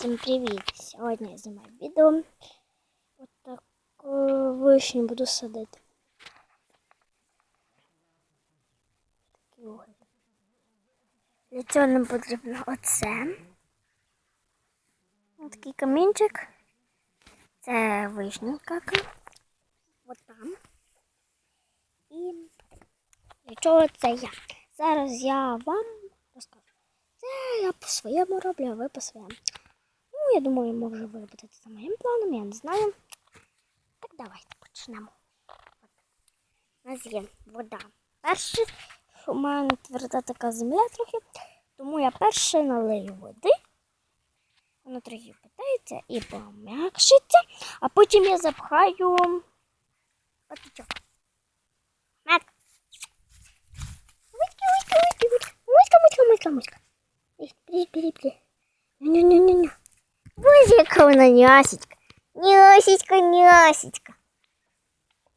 Всім привіт! Сьогодні я знімаю відео. Ось таку вишню буду садити. Для цього нам потрібно оце. Ось такий камінчик. Це вишня кака. Ось там. І для чого це я? Зараз я вам розкажу. Це я по своєму роблю, а ви по своєму. Я думаю, може ви будете за моїм планом, я не знаю. Так давайте почнемо. От. У нас є вода. Перше, у мене тверда така земля трохи, тому я перше налию води. Воно трохи питається і пом'якшиться, а потім я запхаю патичок. Миська, миська, миська, миська. Бери, бери, бери. Ню-ню-ню-ню. Боже, яка вона нясечка. Нясечка, нясечка.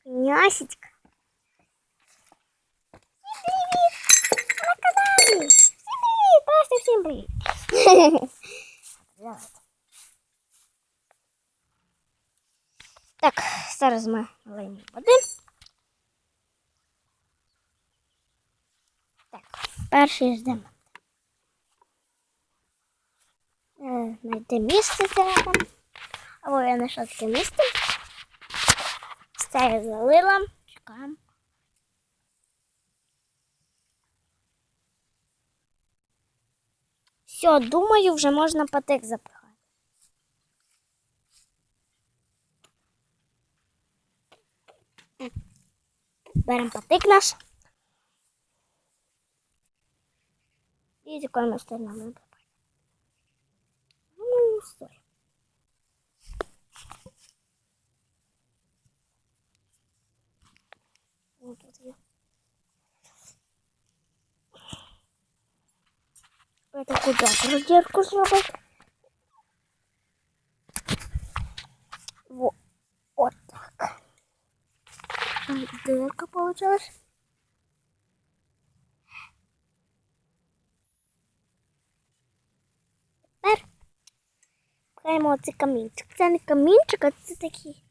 Нясечка. Всім привіт! На каналі! Всім привіт! Просто всім привіт! Давайте. Так, зараз ми налиємо води. Так, перший ждемо. Знайти місце треба. Або я знайшла таке місце. Це я залила. Чекаємо. Все, думаю, вже можна патик запихати. Беремо патик наш. І з якою ми стоїмо. Ну, стой. Вот тут я. Это куда? Продержку сделать. Вот. Вот так. Дырка получилась. Тепер Пхаємо цей камінчик. Це не камінчик, а це такий.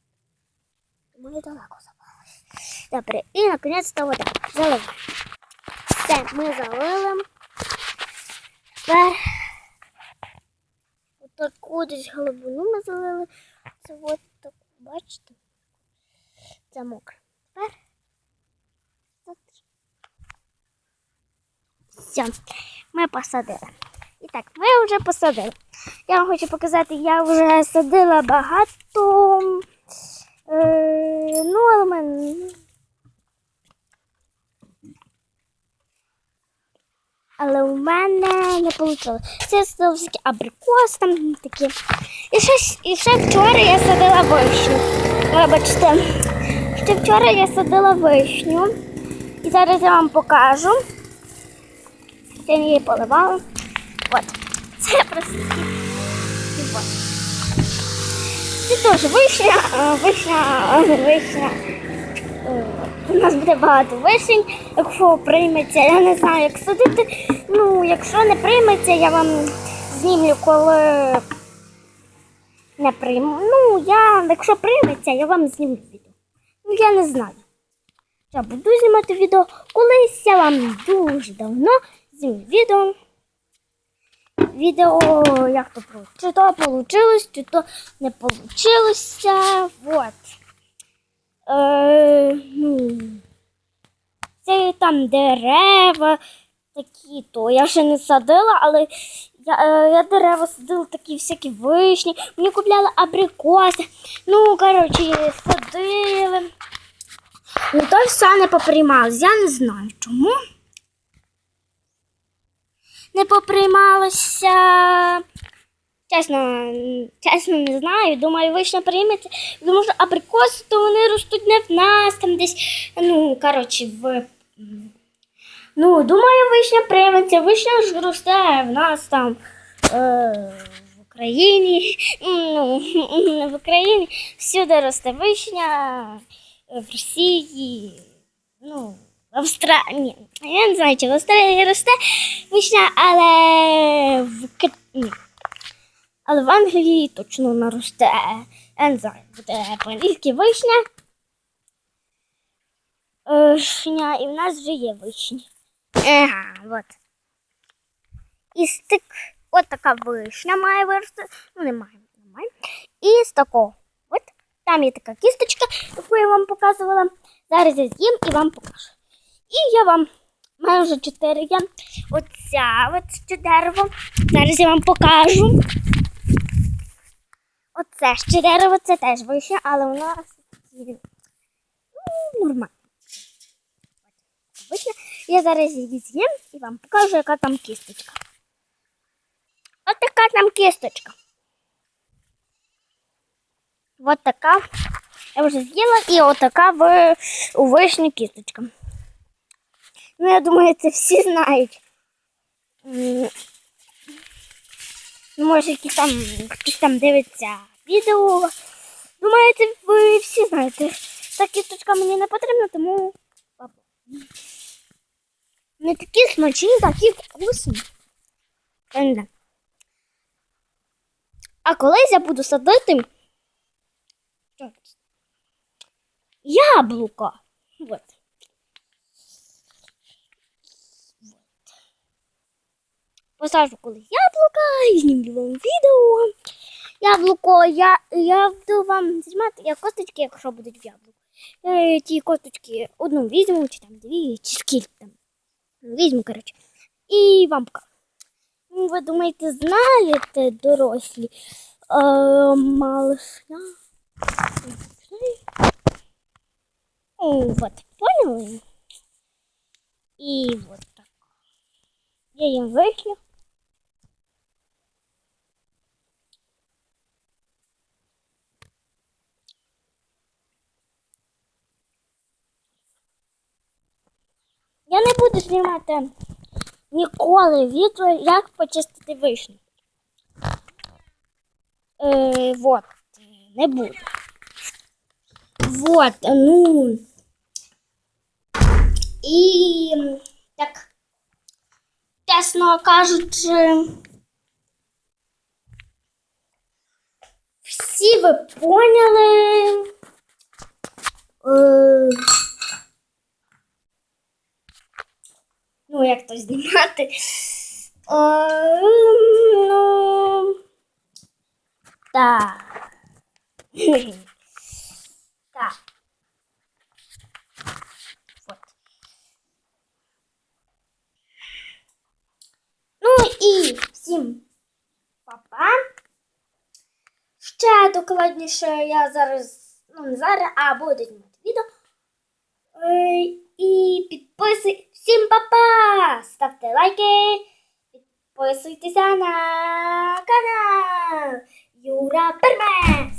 Ми далеко забралися. Добре, і наконець-то вода. Заливаємо. Все, ми залили. Тепер отаку десь глибину ми залили. Це от таку, бачите? Це мокре. Тепер. Все, ми посадили. І так, ми вже посадили. Я вам хочу показати, я вже садила багато. Е, ну, але мене. Але у мене не вийшло. Це садила абрикос там такі. І ще, і ще вчора я садила вишню. Вибачте. Ще вчора я садила вишню. І зараз я вам покажу. Я її поливала. От. Це просто. І. Це теж вишня, вишня, вишня. У нас буде багато вишень, якщо прийметься, я не знаю, як садити. Ну, якщо не прийметься, я вам знімлю, коли не прийму. Ну, я, якщо прийметься, я вам знімлю відео. Ну, я не знаю. Я буду знімати відео. Колись я вам дуже давно зніму відео відео, як то чи то получилось, чи то не получилося. Вот. Е, ну, це там дерева такі, то я ще не садила, але я, е, я дерева садила такі всякі вишні, мені купляли абрикоси. Ну, коротше, садили. Ну, то все не поприймалось. Я не знаю чому не поприймалося. Чесно, чесно не знаю. Думаю, вишня прийметься. Тому що абрикоси, то вони ростуть не в нас, там десь, ну, коротше, в. Ну, думаю, вишня прийметься. Вишня ж росте в нас там е, в Україні. Ну, в Україні всюди росте вишня, в Росії. Ну, в Австралії. Я не знаю, чи в Австралії росте вишня, але в Кит... Але в Англії точно наросте. Знаю, буде по-англійськи вишня. Вишня, і в нас вже є вишні. Ага, от. І з так, от така вишня має вирости. Ну, немає, немає. І з такого. От там є така кісточка, яку я вам показувала. Зараз я з'їм і вам покажу. І я вам маю вже чотири є. Оця от дерево. Зараз я вам покажу. Оце ще дерево, це теж вище, але нас ну, нормально. Я зараз її з'їм і вам покажу, яка там кісточка. От така там кісточка. От така. Я вже з'їла і отака в, у вишні кісточка. Ну, я думаю, це всі знають. Ну, може, якісь там хтось там дивиться відео. Думаю, це ви всі знаєте. Та кісточка мені не потрібна, тому. Не такі смачні, такі вкусні. А колись я буду садити яблуко. Вот. Посажу колись яблука і знімлю вам відео. Яблуко, я, я буду вам знімати як косточки, якщо будуть в яблуку. Я ті косточки одну візьму, чи там дві, чи скільки там. Візьму, коротше. І вам покажу. Ну, ви думаєте, знаєте, дорослі? Е, малышня. О, вот, поняли? И вот так. Я їм вишню. Буду знімати ніколи відео, як почистити вишню. Е, вот, не буду. Вот, ну. І так, чесно кажучи, всі ви поняли. Е, ну, як то знімати. Е, ну, так. Так. Вот. Ну і всім папа. Ще докладніше я зараз, ну не зараз, а буду знімати відео. І підписуйтесь. всім папа! Ставте лайки, підписуйтеся на канал Юра Пермес.